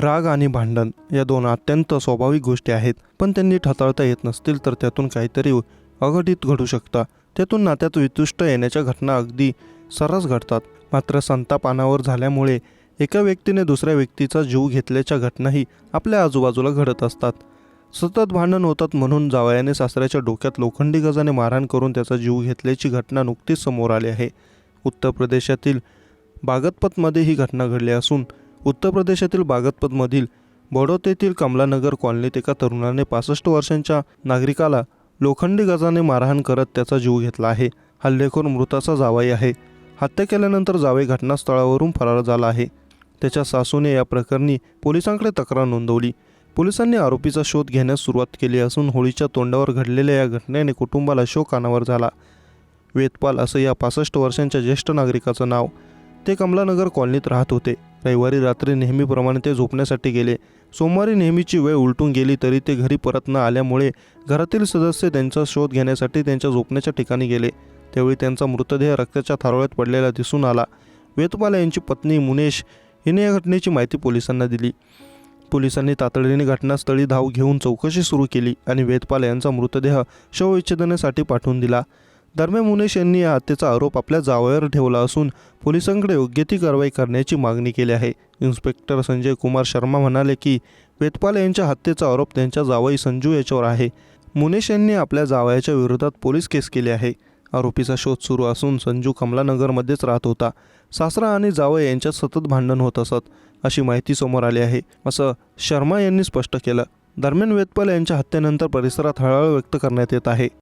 राग आणि भांडण या दोन अत्यंत स्वाभाविक गोष्टी आहेत. पण त्यांनी ठताळता येत नसतील तर त्यातून काहीतरी अघटित घडू शकतं. त्यातून नात्यात वितुष्ट येण्याच्या घटना अगदी सर्रास घडतात. मात्र संतापानावर झाल्यामुळे एका व्यक्तीने दुसऱ्या व्यक्तीचा जीव घेतल्याच्या घटनाही आपल्या आजूबाजूला घडत असतात. सतत भांडण होतात म्हणून जावयाने सासऱ्याच्या डोक्यात लोखंडी गजाने मारहाण करून त्याचा जीव घेतल्याची घटना नुकतीच समोर आली आहे. उत्तर प्रदेशातील बागतपतमध्ये ही घटना घडली असून उत्तर प्रदेशातील बागतपतमधील बडोत येथील कमलानगर कॉलनीत एका तरुणाने पासष्ट वर्षांच्या नागरिकाला लोखंडी गजाने मारहाण करत त्याचा जीव घेतला आहे. हल्लेखोर मृताचा जावाई आहे. हत्या केल्यानंतर जावई घटनास्थळावरून फरार झाला आहे. त्याच्या सासूने या प्रकरणी पोलिसांकडे तक्रार नोंदवली. पोलिसांनी आरोपीचा शोध घेण्यास सुरुवात केली असून होळीच्या तोंडावर घडलेल्या या घटनेने कुटुंबाला शोक अनावर झाला. वेदपाल असं या पासष्ट वर्षांच्या ज्येष्ठ नागरिकाचं नाव ते कमलानगर कॉलनीत राहत होते. रविवारी रात्री नेहमीप्रमाणे ते झोपण्यासाठी गेले. सोमवारी नेहमीची वेळ उलटून गेली तरी ते घरी परत न आल्यामुळे घरातील सदस्य त्यांचा शोध घेण्यासाठी त्यांच्या झोपण्याच्या ठिकाणी गेले. त्यावेळी त्यांचा मृतदेह रक्ताच्या थारोळ्यात पडलेला दिसून आला. वेतपाल यांची पत्नी मुनेश हिने या घटनेची माहिती पोलिसांना दिली. पोलिसांनी तातडीने घटनास्थळी धाव घेऊन चौकशी सुरू केली आणि वेदपाल यांचा मृतदेह शवविच्छेदनासाठी पाठवून दिला. दरम्यान मुनेश यांनी या हत्येचा आरोप आपल्या जावयावर ठेवला असून पोलिसांकडे योग्य ती कारवाई करण्याची मागणी केली आहे. इन्स्पेक्टर संजय कुमार शर्मा म्हणाले की वेदपाल यांच्या हत्येचा आरोप त्यांच्या जावई संजू याच्यावर आहे. मुनेश यांनी आपल्या जावयाच्या विरोधात पोलीस केस केली आहे. आरोपीचा शोध सुरू असून संजू कमलानगरमध्येच राहत होता. सासरा आणि जावई यांच्यात सतत भांडण होत असत अशी माहिती समोर आली आहे असं शर्मा यांनी स्पष्ट केलं. दरम्यान वेदपाल यांच्या हत्येनंतर परिसरात हळहळ व्यक्त करण्यात येत आहे.